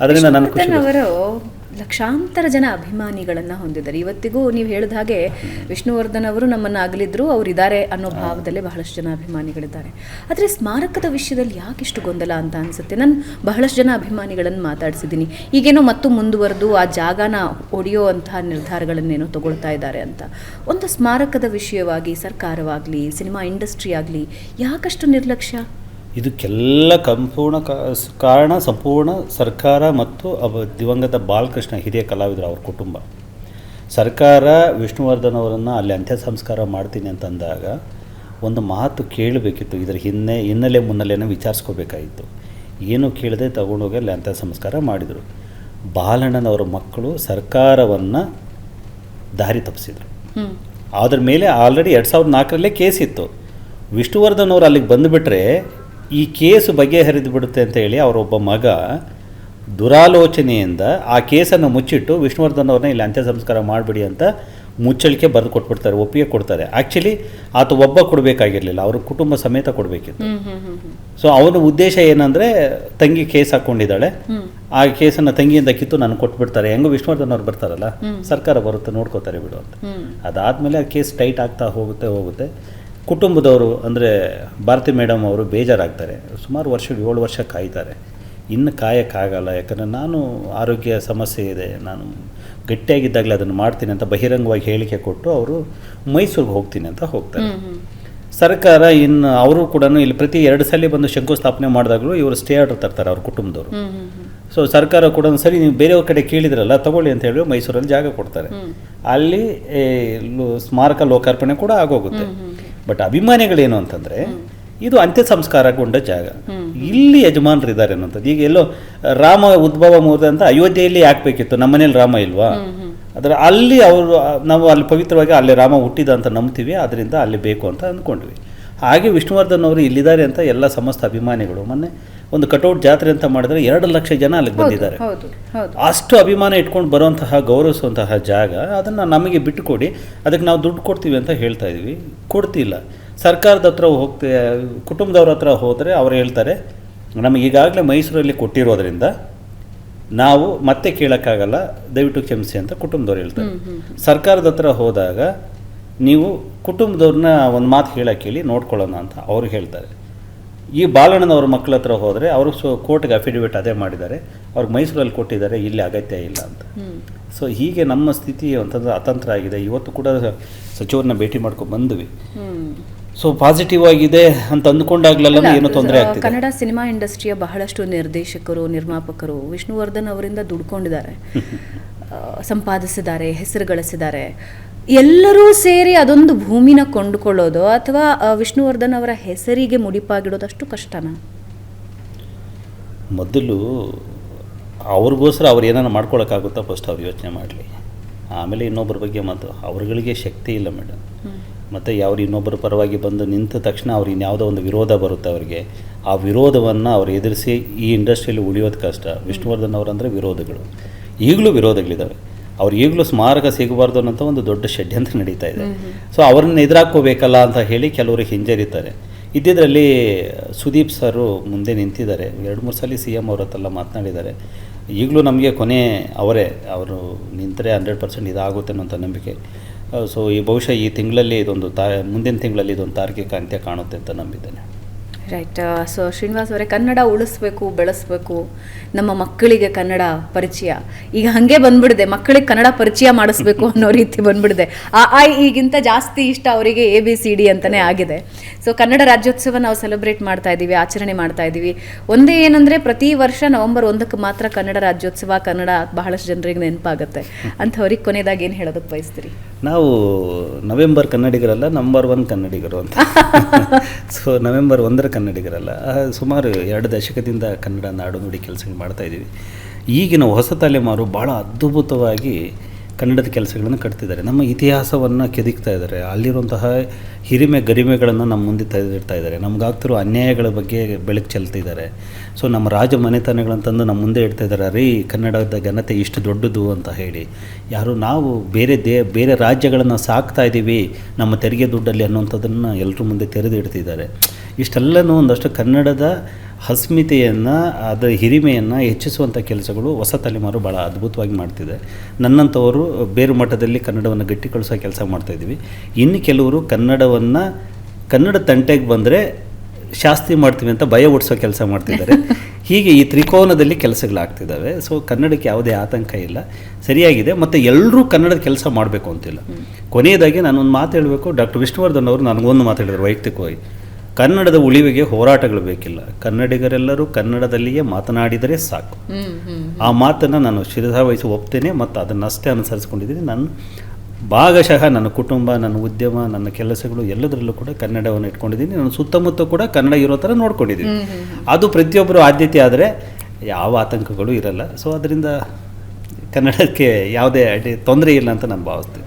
ಅದರಿಂದ ನನ್ನ ಖುಷಿ ಅವರು ಲಕ್ಷಾಂತರ ಜನ ಅಭಿಮಾನಿಗಳನ್ನ ಹೊಂದಿದ್ದಾರೆ. ಇವತ್ತಿಗೂ ನೀವು ಹೇಳಿದ ಹಾಗೆ ವಿಷ್ಣುವರ್ಧನ್ ಅವರು ನಮ್ಮನ್ನ ಅಗಲಿದ್ರು ಅವ್ರು ಇದ್ದಾರೆ ಅನ್ನೋ ಭಾವದಲ್ಲಿ ಬಹಳಷ್ಟು ಜನ ಅಭಿಮಾನಿಗಳಿದ್ದಾರೆ. ಆದರೆ ಸ್ಮಾರಕದ ವಿಷಯದಲ್ಲಿ ಯಾಕಿಷ್ಟು ಗೊಂದಲ ಅಂತ ಅನ್ಸುತ್ತೆ? ನಾನು ಬಹಳಷ್ಟು ಜನ ಅಭಿಮಾನಿಗಳನ್ನು ಮಾತಾಡಿಸಿದ್ದೀನಿ. ಈಗೇನೋ ಮತ್ತು ಮುಂದುವರೆದು ಆ ಜಾಗನ ಒಡೆಯೋ ಅಂತಹ ನಿರ್ಧಾರಗಳನ್ನೇನೋ ತಗೊಳ್ತಾ ಇದ್ದಾರೆ ಅಂತ. ಒಂದು ಸ್ಮಾರಕದ ವಿಷಯವಾಗಿ ಸರ್ಕಾರವಾಗಲಿ ಸಿನಿಮಾ ಇಂಡಸ್ಟ್ರಿ ಆಗಲಿ ಯಾಕಷ್ಟು ನಿರ್ಲಕ್ಷ್ಯ? ಇದಕ್ಕೆಲ್ಲ ಸಂಪೂರ್ಣ ಕಾರಣ ಸಂಪೂರ್ಣ ಸರ್ಕಾರ ಮತ್ತು ಅವ ದಿವಂಗತ ಬಾಲಕೃಷ್ಣ ಹಿರಿಯ ಕಲಾವಿದರು ಅವ್ರ ಕುಟುಂಬ. ಸರ್ಕಾರ ವಿಷ್ಣುವರ್ಧನ್ ಅವರನ್ನು ಅಲ್ಲಿ ಅಂತ್ಯ ಸಂಸ್ಕಾರ ಮಾಡ್ತೀನಿ ಅಂತಂದಾಗ ಒಂದು ಮಾತು ಕೇಳಬೇಕಿತ್ತು. ಇದರ ಹಿನ್ನೆ ಹಿನ್ನೆಲೆ ಮುನ್ನೆಲೆಯನ್ನು ವಿಚಾರಿಸ್ಕೋಬೇಕಾಗಿತ್ತು. ಏನು ಕೇಳದೆ ತಗೊಂಡೋಗಿ ಅಲ್ಲಿ ಅಂತ್ಯ ಸಂಸ್ಕಾರ ಮಾಡಿದರು. ಬಾಲಣ್ಣನವರ ಮಕ್ಕಳು ಸರ್ಕಾರವನ್ನು ದಾರಿ ತಪ್ಪಿಸಿದರು. ಅದ್ರ ಮೇಲೆ ಆಲ್ರೆಡಿ ಎರಡು ಸಾವಿರದ ನಾಲ್ಕರಲ್ಲೇ ಕೇಸ್ ಇತ್ತು. ವಿಷ್ಣುವರ್ಧನ್ ಅವರು ಅಲ್ಲಿಗೆ ಬಂದುಬಿಟ್ರೆ ಈ ಕೇಸು ಬಗೆಹರಿದು ಬಿಡುತ್ತೆ ಅಂತ ಹೇಳಿ ಅವರೊಬ್ಬ ಮಗ ದುರಾಲೋಚನೆಯಿಂದ ಆ ಕೇಸನ್ನು ಮುಚ್ಚಿಟ್ಟು ವಿಷ್ಣುವರ್ಧನ್ ಅವ್ರನ್ನ ಇಲ್ಲಿ ಅಂತ್ಯ ಸಂಸ್ಕಾರ ಮಾಡಿಬಿಡಿ ಅಂತ ಮುಚ್ಚಳಿಕೆ ಬರೆದು ಕೊಟ್ಬಿಡ್ತಾರೆ ಒಪ್ಪಿಗೆ ಕೊಡ್ತಾರೆ. ಆ್ಯಕ್ಚುಲಿ ಆತ ಒಬ್ಬ ಕೊಡಬೇಕಾಗಿರಲಿಲ್ಲ ಅವ್ರ ಕುಟುಂಬ ಸಮೇತ ಕೊಡಬೇಕಿತ್ತು. ಸೊ ಅವನ ಉದ್ದೇಶ ಏನಂದರೆ ತಂಗಿ ಕೇಸ್ ಹಾಕ್ಕೊಂಡಿದ್ದಾಳೆ ಆ ಕೇಸನ್ನು ತಂಗಿಯಿಂದ ಕಿತ್ತು ನಾನು ಕೊಟ್ಬಿಡ್ತಾರೆ. ಹೆಂಗೋ ವಿಷ್ಣುವರ್ಧನ್ ಅವ್ರು ಬರ್ತಾರಲ್ಲ ಸರ್ಕಾರ ಬರುತ್ತೆ ನೋಡ್ಕೋತಾರೆ ಬಿಡು ಅಂತ. ಅದಾದಮೇಲೆ ಆ ಕೇಸ್ ಟೈಟ್ ಆಗ್ತಾ ಹೋಗುತ್ತೆ ಹೋಗುತ್ತೆ. ಕುಟುಂಬದವರು ಅಂದರೆ ಭಾರತಿ ಮೇಡಮ್ ಅವರು ಬೇಜಾರಾಗ್ತಾರೆ. ಸುಮಾರು ವರ್ಷ ಏಳು ವರ್ಷ ಕಾಯ್ತಾರೆ. ಇನ್ನು ಕಾಯೋಕ್ಕಾಗಲ್ಲ ಯಾಕಂದರೆ ನಾನು ಆರೋಗ್ಯ ಸಮಸ್ಯೆ ಇದೆ. ನಾನು ಗಟ್ಟಿಯಾಗಿದ್ದಾಗಲೇ ಅದನ್ನು ಮಾಡ್ತೀನಿ ಅಂತ ಬಹಿರಂಗವಾಗಿ ಹೇಳಿಕೆ ಕೊಟ್ಟು ಅವರು ಮೈಸೂರಿಗೆ ಹೋಗ್ತೀನಿ ಅಂತ ಹೋಗ್ತಾರೆ. ಸರ್ಕಾರ ಇನ್ನು ಅವರು ಕೂಡ ಇಲ್ಲಿ ಪ್ರತಿ ಎರಡು ಸಲ ಬಂದು ಶಂಕುಸ್ಥಾಪನೆ ಮಾಡಿದಾಗಲೂ ಇವರು ಸ್ಟೇ ಆರ್ಡರ್ ತರ್ತಾರೆ ಅವ್ರ ಕುಟುಂಬದವರು. ಸೊ ಸರ್ಕಾರ ಕೂಡ ಸರಿ ನೀವು ಬೇರೆಯವ್ರ ಕಡೆ ಕೇಳಿದ್ರಲ್ಲ ತಗೊಳ್ಳಿ ಅಂತ ಹೇಳಿ ಮೈಸೂರಲ್ಲಿ ಜಾಗ ಕೊಡ್ತಾರೆ. ಅಲ್ಲಿ ಸ್ಮಾರಕ ಲೋಕಾರ್ಪಣೆ ಕೂಡ ಆಗೋಗುತ್ತೆ. ಬಟ್ ಅಭಿಮಾನಿಗಳೇನು ಅಂತಂದರೆ ಇದು ಅಂತ್ಯ ಸಂಸ್ಕಾರಗೊಂಡ ಜಾಗ ಇಲ್ಲಿ ಯಜಮಾನರಿದ್ದಾರೆ ಅನ್ನೋಂಥದ್ದು ಈಗ ಎಲ್ಲೋ ರಾಮ ಉದ್ಭವ ಮೂರ್ತಿ ಅಂತ ಅಯೋಧ್ಯೆಯಲ್ಲಿ ಹಾಕ್ಬೇಕಿತ್ತು. ನಮ್ಮನೇಲಿ ರಾಮ ಇಲ್ವಾ? ಅದರ ಅಲ್ಲಿ ಅವರು ನಾವು ಅಲ್ಲಿ ಪವಿತ್ರವಾಗಿ ಅಲ್ಲಿ ರಾಮ ಹುಟ್ಟಿದ ಅಂತ ನಂಬ್ತೀವಿ. ಅದರಿಂದ ಅಲ್ಲಿ ಬೇಕು ಅಂತ ಅಂದ್ಕೊಂಡ್ವಿ. ಹಾಗೆ ವಿಷ್ಣುವರ್ಧನ್ ಅವರು ಇಲ್ಲಿದ್ದಾರೆ ಅಂತ ಎಲ್ಲ ಸಮಸ್ತ ಅಭಿಮಾನಿಗಳು. ಮೊನ್ನೆ ಒಂದು ಕಟೌಟ್ ಜಾತ್ರೆ ಅಂತ ಮಾಡಿದ್ರೆ ಎರಡು ಲಕ್ಷ ಜನ ಅಲ್ಲಿಗೆ ಬಂದಿದ್ದಾರೆ. ಅಷ್ಟು ಅಭಿಮಾನ ಇಟ್ಕೊಂಡು ಬರುವಂತಹ ಗೌರವಿಸುವಂತಹ ಜಾಗ ಅದನ್ನು ನಮಗೆ ಬಿಟ್ಟುಕೊಡಿ ಅದಕ್ಕೆ ನಾವು ದುಡ್ಡು ಕೊಡ್ತೀವಿ ಅಂತ ಹೇಳ್ತಾ ಇದ್ವಿ. ಕೊಡ್ತಿಲ್ಲ. ಸರ್ಕಾರದ ಹತ್ರ ಹೋಗ್ತೇ ಕುಟುಂಬದವ್ರ ಹತ್ರ ಹೋದರೆ ಅವ್ರು ಹೇಳ್ತಾರೆ ನಮಗೆ ಈಗಾಗಲೇ ಮೈಸೂರಲ್ಲಿ ಕೊಟ್ಟಿರೋದ್ರಿಂದ ನಾವು ಮತ್ತೆ ಕೇಳೋಕ್ಕಾಗಲ್ಲ ದಯವಿಟ್ಟು ಕ್ಷಮಿಸಿ ಅಂತ ಕುಟುಂಬದವ್ರು ಹೇಳ್ತಾರೆ. ಸರ್ಕಾರದ ಹತ್ರ ಹೋದಾಗ ನೀವು ಕುಟುಂಬದವ್ರನ್ನ ಒಂದು ಮಾತು ಹೇಳಕ್ಕೆ ಹೇಳಿ ನೋಡ್ಕೊಳ್ಳೋಣ ಅಂತ ಅವ್ರು ಹೇಳ್ತಾರೆ. ಈ ಬಾಲಣ್ಣನವ್ರ ಮಕ್ಕಳ ಹತ್ರ ಹೋದರೆ ಅವರು ಸೊ ಕೋರ್ಟ್ಗೆ ಅಫಿಡವಿಟ್ ಅದೇ ಮಾಡಿದ್ದಾರೆ. ಅವ್ರಿಗೆ ಮೈಸೂರಲ್ಲಿ ಕೊಟ್ಟಿದ್ದಾರೆ ಇಲ್ಲಿ ಅಗತ್ಯ ಇಲ್ಲ ಅಂತ. ಸೊ ಹೀಗೆ ನಮ್ಮ ಸ್ಥಿತಿ ಅಂತಂದ್ರೆ ಅತಂತ್ರ ಆಗಿದೆ. ಇವತ್ತು ಕೂಡ ಸಚಿವರನ್ನ ಭೇಟಿ ಮಾಡ್ಕೊಂಡು ಬಂದ್ವಿ. ಸೊ ಪಾಸಿಟಿವ್ ಆಗಿದೆ ಅಂತ ಅಂದ್ಕೊಂಡಾಗ್ಲೆಲ್ಲ ಏನೋ ತೊಂದರೆ ಆಗ್ತದೆ. ಕನ್ನಡ ಸಿನಿಮಾ ಇಂಡಸ್ಟ್ರಿಯ ಬಹಳಷ್ಟು ನಿರ್ದೇಶಕರು ನಿರ್ಮಾಪಕರು ವಿಷ್ಣುವರ್ಧನ್ ಅವರಿಂದ ದುಡ್ಕೊಂಡಿದ್ದಾರೆ. ಸಂಪಾದಿಸಿದ್ದಾರೆ ಹೆಸರು ಗಳಿಸಿದ್ದಾರೆ ಎಲ್ಲರೂ ಸೇರಿ ಅದೊಂದು ಭೂಮಿನ ಕೊಂಡುಕೊಳ್ಳೋದು ಅಥವಾ ವಿಷ್ಣುವರ್ಧನ್ ಅವರ ಹೆಸರಿಗೆ ಮುಡಿಪಾಗಿಡೋದು ಅಷ್ಟು ಕಷ್ಟನಾ? ಮೊದಲು ಅವ್ರಿಗೋಸ್ಕರ ಅವ್ರು ಏನಾರು ಮಾಡ್ಕೊಳಕ್ಕಾಗುತ್ತಾ ಫಸ್ಟ್ ಅವ್ರು ಯೋಚನೆ ಮಾಡಲಿ. ಆಮೇಲೆ ಇನ್ನೊಬ್ಬರ ಬಗ್ಗೆ ಮಾತು. ಅವ್ರುಗಳಿಗೆ ಶಕ್ತಿ ಇಲ್ಲ ಮೇಡಮ್ ಮತ್ತು ಯಾರು ಇನ್ನೊಬ್ಬರ ಪರವಾಗಿ ಬಂದು ನಿಂತ ತಕ್ಷಣ ಅವ್ರು ಇನ್ಯಾವುದೋ ಒಂದು ವಿರೋಧ ಬರುತ್ತೆ ಅವರಿಗೆ. ಆ ವಿರೋಧವನ್ನು ಅವ್ರು ಎದುರಿಸಿ ಈ ಇಂಡಸ್ಟ್ರಿಯಲ್ಲಿ ಉಳಿಯೋದು ಕಷ್ಟ. ವಿಷ್ಣುವರ್ಧನ್ ಅವರಂದರೆ ವಿರೋಧಗಳು. ಈಗಲೂ ವಿರೋಧಗಳಿದ್ದಾವೆ ಅವ್ರು ಈಗಲೂ ಸ್ಮಾರಕ ಸಿಗಬಾರ್ದು ಅನ್ನೋಂಥ ಒಂದು ದೊಡ್ಡ ಷಡ್ಯಂತ್ರ ನಡೀತಾ ಇದೆ. ಸೊ ಅವ್ರನ್ನ ಎದುರಾಕೋಬೇಕಲ್ಲ ಅಂತ ಹೇಳಿ ಕೆಲವರು ಹಿಂಜರಿತಾರೆ. ಇದ್ದಿದ್ರಲ್ಲಿ ಸುದೀಪ್ ಸರು ಮುಂದೆ ನಿಂತಿದ್ದಾರೆ. ಎರಡು ಮೂರು ಸಲ ಸಿ ಎಂ ಅವ್ರ ಹತ್ತೆಲ್ಲ ಮಾತನಾಡಿದ್ದಾರೆ. ಈಗಲೂ ನಮಗೆ ಕೊನೆ ಅವರೇ ಅವರು ನಿಂತರೆ ಹಂಡ್ರೆಡ್ ಪರ್ಸೆಂಟ್ ಇದಾಗುತ್ತೆ ಅನ್ನೋಂಥ ನಂಬಿಕೆ. ಸೊ ಈ ಬಹುಶಃ ಈ ತಿಂಗಳಲ್ಲಿ ಇದೊಂದು ತಾ ಮುಂದಿನ ತಿಂಗಳಲ್ಲಿ ಇದೊಂದು ತಾರ್ಕಿಕ ಅಂತ್ಯ ಕಾಣುತ್ತೆ ಅಂತ ನಂಬಿದ್ದೇನೆ. ರೈಟ್ ಸೊ ಶ್ರೀನಿವಾಸ್ ಅವರೇ ಕನ್ನಡ ಉಳಿಸ್ಬೇಕು, ಬೆಳೆಸ್ಬೇಕು. ನಮ್ಮ ಮಕ್ಕಳಿಗೆ ಕನ್ನಡ ಪರಿಚಯ. ಈಗ ಹಾಗೆ ಬಂದ್ಬಿಡಿದೆ ಮಕ್ಕಳಿಗೆ ಕನ್ನಡ ಪರಿಚಯ ಮಾಡಿಸ್ಬೇಕು ಅನ್ನೋ ರೀತಿ ಬಂದ್ಬಿಡಿದೆ ಆ ಐ ಈಗಿಂತ ಜಾಸ್ತಿ ಇಷ್ಟ ಅವರಿಗೆ ಎ ಬಿ ಸಿ ಡಿ ಅಂತಲೇ ಆಗಿದೆ. ಸೊ ಕನ್ನಡ ರಾಜ್ಯೋತ್ಸವ ನಾವು ಸೆಲೆಬ್ರೇಟ್ ಮಾಡ್ತಾ ಇದ್ದೀವಿ ಆಚರಣೆ ಮಾಡ್ತಾ ಇದ್ದೀವಿ ಒಂದೇ ಏನಂದ್ರೆ ಪ್ರತಿ ವರ್ಷ ನವೆಂಬರ್ ಒಂದಕ್ಕೆ ಮಾತ್ರ ಕನ್ನಡ ರಾಜ್ಯೋತ್ಸವ ಕನ್ನಡ ಬಹಳಷ್ಟು ಜನರಿಗೆ ನೆನಪಾಗುತ್ತೆ. ಅಂಥವ್ರಿಗೆ ಕೊನೆಯದಾಗಿ ಏನು ಹೇಳೋದಕ್ಕೆ ಬಯಸ್ತೀರಿ? ನಾವು ನವೆಂಬರ್ ಕನ್ನಡಿಗರಲ್ಲ ನಂಬರ್ ಒನ್ ಕನ್ನಡಿಗರು ಅಂತ. ಸೊ ನವೆಂಬರ್ ಒಂದರ ಕನ್ನಡಿಗರಲ್ಲ. ಸುಮಾರು ಎರಡು ದಶಕದಿಂದ ಕನ್ನಡ ನಾಡು ನುಡಿ ಕೆಲಸ ಮಾಡ್ತಾ ಇದ್ದೀವಿ ಈಗಿನ ಹೊಸ ತಲೆಮಾರು ಭಾಳ ಅದ್ಭುತವಾಗಿ ಕನ್ನಡದ ಕೆಲಸಗಳನ್ನು ಕಟ್ತಿದ್ದಾರೆ. ನಮ್ಮ ಇತಿಹಾಸವನ್ನು ಕೆದಕ್ತಾ ಇದ್ದಾರೆ. ಅಲ್ಲಿರುವಂತಹ ಹಿರಿಮೆ ಗರಿಮೆಗಳನ್ನು ನಮ್ಮ ಮುಂದೆ ತೆಗೆದಿಡ್ತಾ ಇದ್ದಾರೆ. ನಮಗಾಗ್ತಿರೋ ಅನ್ಯಾಯಗಳ ಬಗ್ಗೆ ಬೆಳಕು ಚೆಲ್ತಿದ್ದಾರೆ ಸೊ ನಮ್ಮ ರಾಜ ಮನೆತನಗಳನ್ನು ತಂದು ನಮ್ಮ ಮುಂದೆ ಇಡ್ತಾ ಇದ್ದಾರೆ. ರೀ, ಕನ್ನಡದ ಘನತೆ ಇಷ್ಟು ದೊಡ್ಡದು ಅಂತ ಹೇಳಿ. ಯಾರು ನಾವು ಬೇರೆ ದೇ, ಬೇರೆ ರಾಜ್ಯಗಳನ್ನು ಸಾಕ್ತಾ ಇದ್ದೀವಿ ನಮ್ಮ ತೆರಿಗೆ ದುಡ್ಡಲ್ಲಿ ಅನ್ನೋಂಥದ್ದನ್ನು ಎಲ್ಲರೂ ಮುಂದೆ ತೆರೆದು ಇಡ್ತಿದ್ದಾರೆ ಇಷ್ಟೆಲ್ಲನೂ ಒಂದಷ್ಟು ಕನ್ನಡದ ಅಸ್ಮಿತೆಯನ್ನು ಅದರ ಹಿರಿಮೆಯನ್ನು ಹೆಚ್ಚಿಸುವಂಥ ಕೆಲಸಗಳು ಹೊಸ ತಲೆಮಾರು ಭಾಳ ಅದ್ಭುತವಾಗಿ ಮಾಡ್ತಿದೆ. ನನ್ನಂಥವರು ಬೇರು ಮಟ್ಟದಲ್ಲಿ ಕನ್ನಡವನ್ನು ಗಟ್ಟಿಗೊಳಿಸೋ ಕೆಲಸ ಮಾಡ್ತಾಯಿದ್ವಿ ಇನ್ನು ಕೆಲವರು ಕನ್ನಡವನ್ನು ಕನ್ನಡ ತಂಟೆಗೆ ಬಂದರೆ ಶಾಸ್ತಿ ಮಾಡ್ತೀವಿ ಅಂತ ಭಯ ಓಡಿಸೋ ಕೆಲಸ ಮಾಡ್ತಿದ್ದಾರೆ. ಹೀಗೆ ಈ ತ್ರಿಕೋನದಲ್ಲಿ ಕೆಲಸಗಳಾಗ್ತಿದ್ದಾವೆ. ಸೊ ಕನ್ನಡಕ್ಕೆ ಯಾವುದೇ ಆತಂಕ ಇಲ್ಲ. ಸರಿಯಾಗಿದೆ. ಮತ್ತು ಎಲ್ಲರೂ ಕನ್ನಡದ ಕೆಲಸ ಮಾಡಬೇಕು ಅಂತಿಲ್ಲ. ಕೊನೆಯದಾಗಿ ನಾನೊಂದು ಮಾತು ಹೇಳಬೇಕು. ಡಾಕ್ಟರ್ ವಿಷ್ಣುವರ್ಧನ್ ಅವರು ನನಗೊಂದು ಮಾತಾಡಿದರು ವೈಯಕ್ತಿಕವಾಗಿ. ಕನ್ನಡದ ಉಳಿವಿಗೆ ಹೋರಾಟಗಳು ಬೇಕಿಲ್ಲ. ಕನ್ನಡಿಗರೆಲ್ಲರೂ ಕನ್ನಡದಲ್ಲಿಯೇ ಮಾತನಾಡಿದರೆ ಸಾಕು. ಆ ಮಾತನ್ನು ನಾನು ಶಿರಸಾವಹಿಸಿ ಒಪ್ತೇನೆ ಮತ್ತು ಅದನ್ನಷ್ಟೇ ಅನುಸರಿಸಿಕೊಂಡಿದ್ದೀನಿ. ನಾನು ಭಾಗಶಃ ನನ್ನ ಕುಟುಂಬ ನನ್ನ ಉದ್ಯಮ ನನ್ನ ಕೆಲಸಗಳು ಎಲ್ಲದರಲ್ಲೂ ಕೂಡ ಕನ್ನಡವನ್ನು ಇಟ್ಕೊಂಡಿದ್ದೀನಿ. ನನ್ನ ಸುತ್ತಮುತ್ತ ಕೂಡ ಕನ್ನಡ ಇರೋ ಥರ ನೋಡ್ಕೊಂಡಿದ್ದೀನಿ. ಅದು ಪ್ರತಿಯೊಬ್ಬರು ಆದ್ಯತೆ ಆದರೆ ಯಾವ ಆತಂಕಗಳು ಇರಲ್ಲ. ಸೊ ಅದರಿಂದ ಕನ್ನಡಕ್ಕೆ ಯಾವುದೇ ತೊಂದರೆ ಇಲ್ಲ ಅಂತ ನಾನು ಭಾವಿಸ್ತೀನಿ.